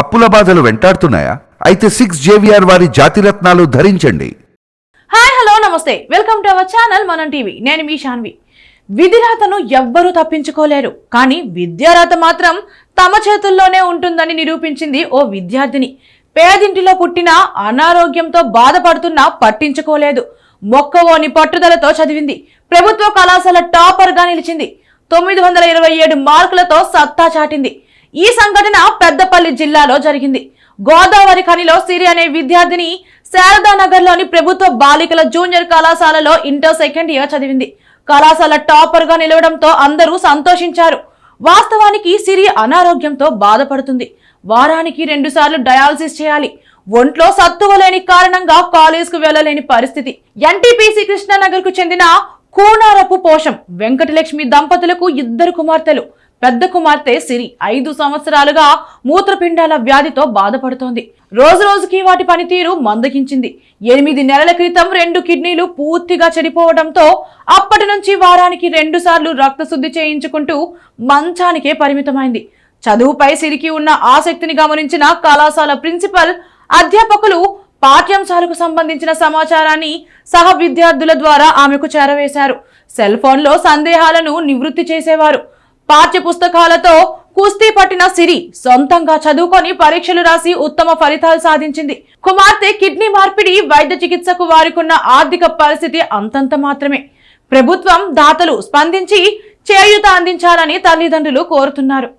అప్పుల బాధలు వెంటాడుతున్నాయా? అయితే సిక్స్ జేవిఆర్ వారి జాతిరత్నాలు ధరించండి. Hi hello namaste. Welcome to our channel Manam TV నేను మీ శాన్వి విధిరాతను ఎవ్వరూ తప్పించుకోలేరు. కానీ విద్యారాత మాత్రం తమ చేతుల్లోనే ఉంటుందని నిరూపించింది ఓ విద్యార్థిని. పేదింటిలో పుట్టిన అనారోగ్యంతో బాధపడుతున్నా పట్టించుకోలేదు. మొక్కవోని పట్టుదలతో చదివింది. ప్రభుత్వ కళాశాల టాపర్గా నిలిచింది. తొమ్మిది వందల ఇరవై ఏడు మార్కులతో సత్తా చాటింది. ఈ సంఘటన పెద్దపల్లి జిల్లాలో జరిగింది. గోదావరి ఖనిలో సిరి అనే విద్యార్థిని శారదానగర్లోని ప్రభుత్వ బాలికల జూనియర్ కళాశాలలో ఇంటర్ సెకండ్ ఇయర్ చదివింది. కళాశాల టాపర్గా నిలవడంతో అందరూ సంతోషించారు. వాస్తవానికి సిరి అనారోగ్యంతో బాధపడుతుంది. వారానికి రెండుసార్లు డయాలసిస్ చేయాలి. ఒంట్లో సత్తువ లేని కారణంగా కాలేజ్కు వెళ్ళలేని పరిస్థితి. ఎన్టీపీసీ కృష్ణానగర్కు చెందిన కూనారపు పోషం వెంకటలక్ష్మి దంపతులకు ఇద్దరు కుమార్తెలు. పెద్ద కుమార్తె సిరి ఐదు సంవత్సరాలుగా మూత్రపిండాల వ్యాధితో బాధపడుతోంది. రోజు రోజుకి వాటి పనితీరు మందగించింది. ఎనిమిది నెలల క్రితం రెండు కిడ్నీలు పూర్తిగా చెడిపోవడంతో అప్పటి నుంచి వారానికి రెండు సార్లు రక్త శుద్ధి చేయించుకుంటూ మంచానికే పరిమితమైంది. చదువుపై సిరికి ఉన్న ఆసక్తిని గమనించిన కళాశాల ప్రిన్సిపల్ అధ్యాపకులు పాఠ్యాంశాలకు సంబంధించిన సమాచారాన్ని సహ విద్యార్థుల ద్వారా ఆమెకు చేరవేశారు. సెల్ ఫోన్లో సందేహాలను నివృత్తి చేసేవారు. పాఠ్య పుస్తకాలతో కుస్తీ పట్టిన సిరి సొంతంగా చదువుకొని పరీక్షలు రాసి ఉత్తమ ఫలితాలు సాధించింది. కుమార్తె కిడ్నీ మార్పిడి వైద్య చికిత్సకు వారికున్న ఆర్థిక పరిస్థితి అంతంత మాత్రమే. ప్రభుత్వం దాతలు స్పందించి చేయూత అందించాలని తల్లిదండ్రులు కోరుతున్నారు.